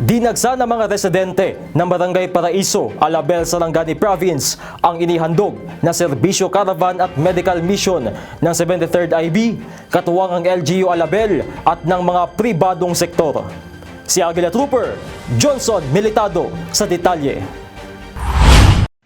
Dinagsa ng mga residente ng Barangay Paraiso, Alabel, Sarangani Province ang inihandog na serbisyo caravan at medical mission ng 73rd IB, katuwang ang LGU Alabel at ng mga pribadong sektor. Si Aguila Trooper Johnson Militado sa detalye.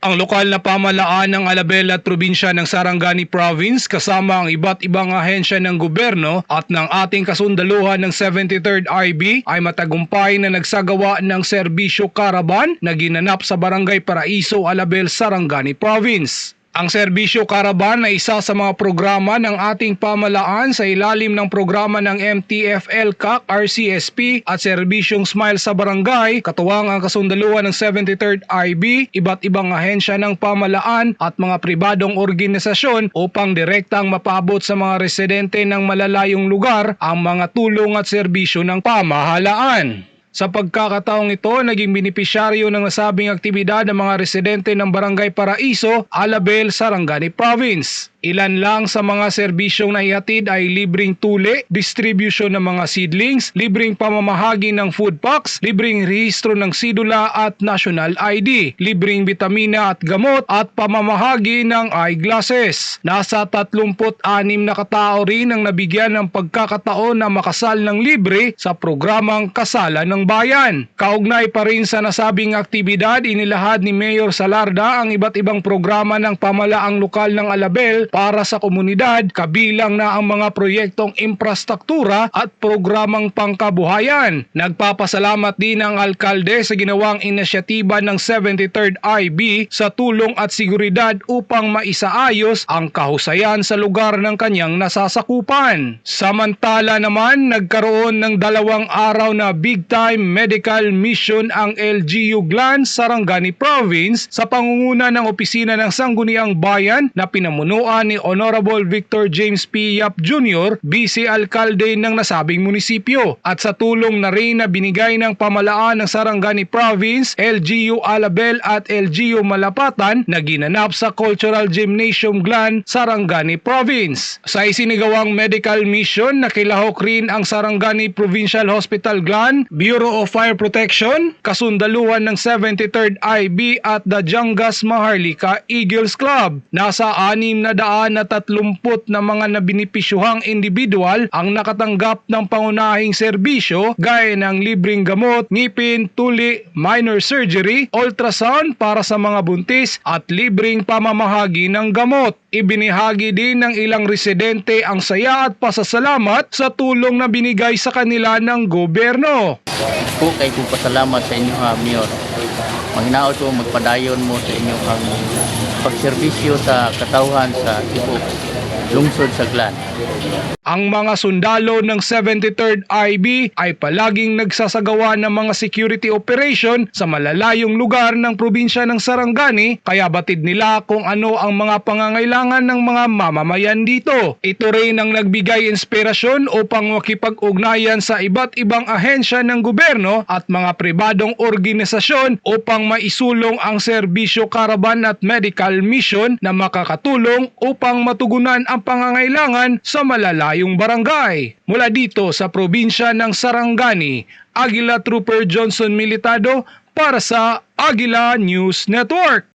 Ang lokal na pamalaan ng Alabel at probinsya ng Sarangani Province kasama ang iba't ibang ahensya ng gobyerno at ng ating kasundaluhan ng 73rd IB ay matagumpay na nagsagawa ng serbisyo caravan na ginanap sa Barangay Paraiso, Alabel, Sarangani Province. Ang serbisyo caravan ay isa sa mga programa ng ating pamalaan sa ilalim ng programa ng MTFL CAC, RCSP at serbisyong Smile sa Barangay, katuwang ang kasundaluhan ng 73rd IB, iba't ibang ahensya ng pamalaan at mga pribadong organisasyon upang direktang mapaabot sa mga residente ng malalayong lugar ang mga tulong at serbisyo ng pamahalaan. Sa pagkakataong ito, naging benepisyaryo ng nasabing aktibidad ng mga residente ng Barangay Paraiso, Alabel, Sarangani Province. Ilan lang sa mga serbisyong naihatid ay libreng tuli, distribution ng mga seedlings, libreng pamamahagi ng food packs, libreng rehistro ng sidula at national ID, libreng bitamina at gamot at pamamahagi ng eyeglasses. Nasa 36 na katao rin ang nabigyan ng pagkakataon na makasal ng libre sa programang Kasalan ng Bayan. Kaugnay pa rin sa nasabing aktibidad, inilahad ni Mayor Salarda ang iba't ibang programa ng pamalaang lokal ng Alabel para sa komunidad, kabilang na ang mga proyektong infrastruktura at programang pangkabuhayan. Nagpapasalamat din ang alkalde sa ginawang inisyatiba ng 73rd IB sa tulong at seguridad upang maisaayos ang kahusayan sa lugar ng kanyang nasasakupan. Samantala naman, nagkaroon ng dalawang araw na big time medical mission ang LGU Glan Sarangani Province sa pangunguna ng opisina ng Sangguniang Bayan na pinamunuan ni Honorable Victor James P. Yap Jr., Vice Alkalde ng nasabing munisipyo at sa tulong na rin na binigay ng pamalaan ng Sarangani Province, LGU Alabel at LGU Malapatan na ginanap sa Cultural Gymnasium Glan, Sarangani Province. Sa isinigawang medical mission, nakilahok rin ang Sarangani Provincial Hospital Glan, Bureau of Fire Protection, kasundaluhan ng 73rd IB at the Jangas Maharlika Eagles Club. Nasa anim na daan na tatlumput na mga nabinipisyuhang individual ang nakatanggap ng pangunahing serbisyo gaya ng libreng gamot, ngipin, tuli, minor surgery, ultrasound para sa mga buntis at libreng pamamahagi ng gamot. Ibinihagi din ng ilang residente ang saya at pasasalamat sa tulong na binigay sa kanila ng gobyerno. Po kay kong pasalamat sa inyo ha, Mayor. Manghinaot ko magpadayon mo sa inyo ang pagserbisyo sa katauhan sa tibok lungsod sa Glan. Ang mga sundalo ng 73rd IB ay palaging nagsasagawa ng mga security operation sa malalayong lugar ng probinsya ng Sarangani kaya batid nila kung ano ang mga pangangailangan ng mga mamamayan dito. Ito rin ang nagbigay inspirasyon upang makipag-ugnayan sa iba't ibang ahensya ng gobyerno at mga pribadong organisasyon upang maisulong ang serbisyo caravan at medical mission na makakatulong upang matugunan ang pangangailangan sa malalayong barangay. Mula dito sa probinsya ng Sarangani, Aguila Trooper Johnson Militado para sa Aguila News Network.